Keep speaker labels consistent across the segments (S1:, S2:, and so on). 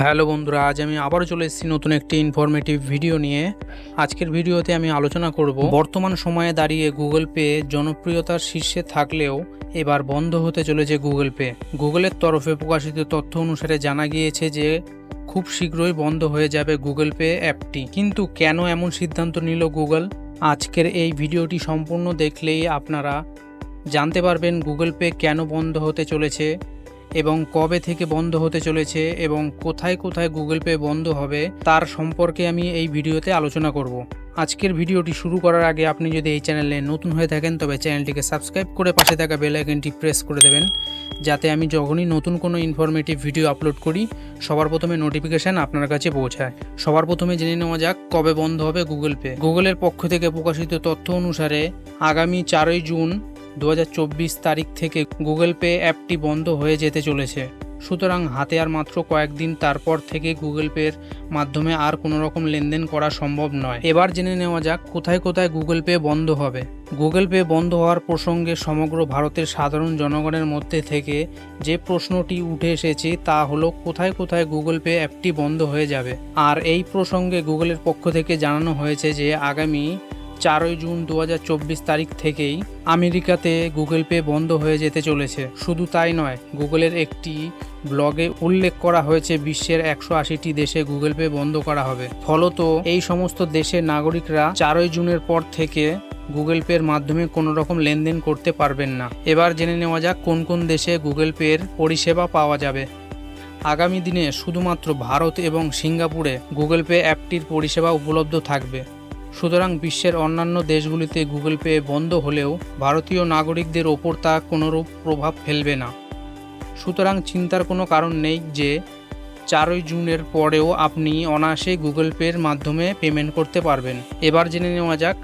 S1: Hello বন্ধুরা, আজ আমি আবারও চলে এসেছি নতুন একটি ইনফরমেটিভ ভিডিও নিয়ে। আজকের ভিডিওতে আমি আলোচনা করব, বর্তমান সময়ে দাঁড়িয়ে গুগল পে জনপ্রিয়তার শীর্ষে থাকলেও এবার বন্ধ হতে চলেছে গুগল পে গুগলের তরফে প্রকাশিত তথ্য অনুসারে জানা গিয়েছে যে, খুব শীঘ্রই বন্ধ হয়ে যাবে গুগল পে অ্যাপটি। কিন্তু কেন এমন সিদ্ধান্ত নিল গুগল আজকের এই ভিডিওটি সম্পূর্ণ দেখলেই আপনারা জানতে পারবেন গুগল পে কেন বন্ধ হতে চলেছে। এবং কবে থেকে বন্ধ হতে চলেছে এবং কোথায় কোথায় গুগল পে বন্ধ হবে তার সম্পর্কে আমি এই ভিডিওতে আলোচনা করব। আজকের ভিডিওটি শুরু করার আগে আপনি যদি এই চ্যানেলে নতুন হয়ে থাকেন, তবে চ্যানেলটিকে সাবস্ক্রাইব করে পাশে থাকা বেল আইকনটি প্রেস করে দেবেন, যাতে আমি যখনই নতুন কোনো ইনফরমেটিভ ভিডিও আপলোড করি, সবার প্রথমে নোটিফিকেশান আপনার কাছে পৌঁছায়। সবার প্রথমে জেনে নেওয়া যাক কবে বন্ধ হবে গুগল পে গুগলের পক্ষ থেকে প্রকাশিত তথ্য অনুসারে আগামী চারই জুন দু হাজার চব্বিশ তারিখ থেকে গুগল পে অ্যাপটি বন্ধ হয়ে যেতে চলেছে। সুতরাং হাতে আর মাত্র কয়েকদিন তারপর থেকে গুগল পের মাধ্যমে আর কোনো রকম লেনদেন করা সম্ভব নয়। এবার জেনে নেওয়া যাক কোথায় কোথায় গুগল পে বন্ধ হবে। গুগল পে বন্ধ হওয়ার প্রসঙ্গে সমগ্র ভারতের সাধারণ জনগণের মধ্যে থেকে যে প্রশ্নটি উঠে এসেছে তা হলো, কোথায় কোথায় গুগল পে অ্যাপটি বন্ধ হয়ে যাবে? আর এই প্রসঙ্গে গুগলের পক্ষ থেকে জানানো হয়েছে যে আগামী চারই জুন দু হাজার চব্বিশ তারিখ থেকেই আমেরিকাতে গুগল পে বন্ধ হয়ে যেতে চলেছে। শুধু তাই নয়, গুগলের একটি ব্লগে উল্লেখ করা হয়েছে বিশ্বের একশো আশিটি দেশে গুগল পে বন্ধ করা হবে। ফলত এই সমস্ত দেশের নাগরিকরা চারই জুনের পর থেকে গুগল পের মাধ্যমে কোনো রকম লেনদেন করতে পারবেন না। এবার জেনে নেওয়া যাক কোন কোন দেশে গুগল পের পরিষেবা পাওয়া যাবে। আগামী দিনে শুধুমাত্র ভারত এবং সিঙ্গাপুরে গুগল পে অ্যাপটির পরিষেবা উপলব্ধ থাকবে। সুতরাং বিশ্বের অন্যান্য দেশগুলিতে গুগল পে বন্ধ হলেও ভারতীয় নাগরিকদের ওপর তা কোনোরূপ প্রভাব ফেলবে না। সুতরাং চিন্তার কোনো কারণ নেই যে চারই জুনের পরেও আপনি অনায়াসে গুগল পের মাধ্যমে পেমেন্ট করতে পারবেন। এবার জেনে নেওয়া যাক,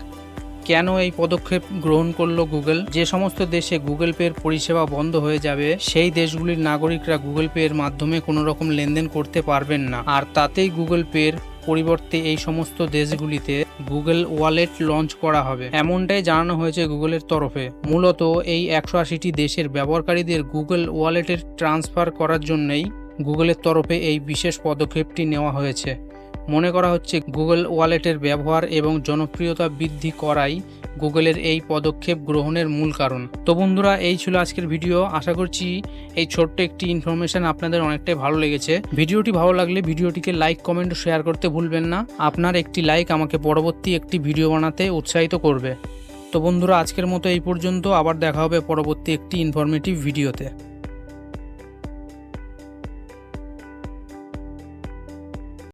S1: কেন এই পদক্ষেপ গ্রহণ করল গুগল? যে সমস্ত দেশে গুগল পের পরিষেবা বন্ধ হয়ে যাবে, সেই দেশগুলির নাগরিকরা গুগল পের মাধ্যমে কোনো রকম লেনদেন করতে পারবেন না। আর তাতেই গুগল পের পরিবর্তে এই সমস্ত দেশগুলিতে গুগল ওয়ালেট লঞ্চ করা হবে। এমনটাই জানানো হয়েছে গুগলের তরফে। মূলত এই একশো আশিটি দেশের ব্যবহারকারীদের গুগল ওয়ালেটের ট্রান্সফার করার জন্যই গুগলের তরফে এই বিশেষ পদক্ষেপটি নেওয়া হয়েছে। মনে করা হচ্ছে, গুগল ওয়ালেটের ব্যবহার এবং জনপ্রিয়তা বৃদ্ধি করাই গুগলের এই পদক্ষেপ গ্রহণের মূল কারণ। তো বন্ধুরা, এই ছিল আজকের ভিডিও। আশা করছি এই ছোট্ট একটি ইনফরমেশন আপনাদের অনেকটাই ভালো লেগেছে। ভিডিওটি ভালো লাগলে ভিডিওটিকে লাইক কমেন্ট শেয়ার করতে ভুলবেন না। আপনার একটি লাইক আমাকে পরবর্তী একটি ভিডিও বানাতে উৎসাহিত করবে। তো বন্ধুরা, আজকের মতো এই পর্যন্ত। আবার দেখা হবে পরবর্তী একটি ইনফরমেটিভ ভিডিওতে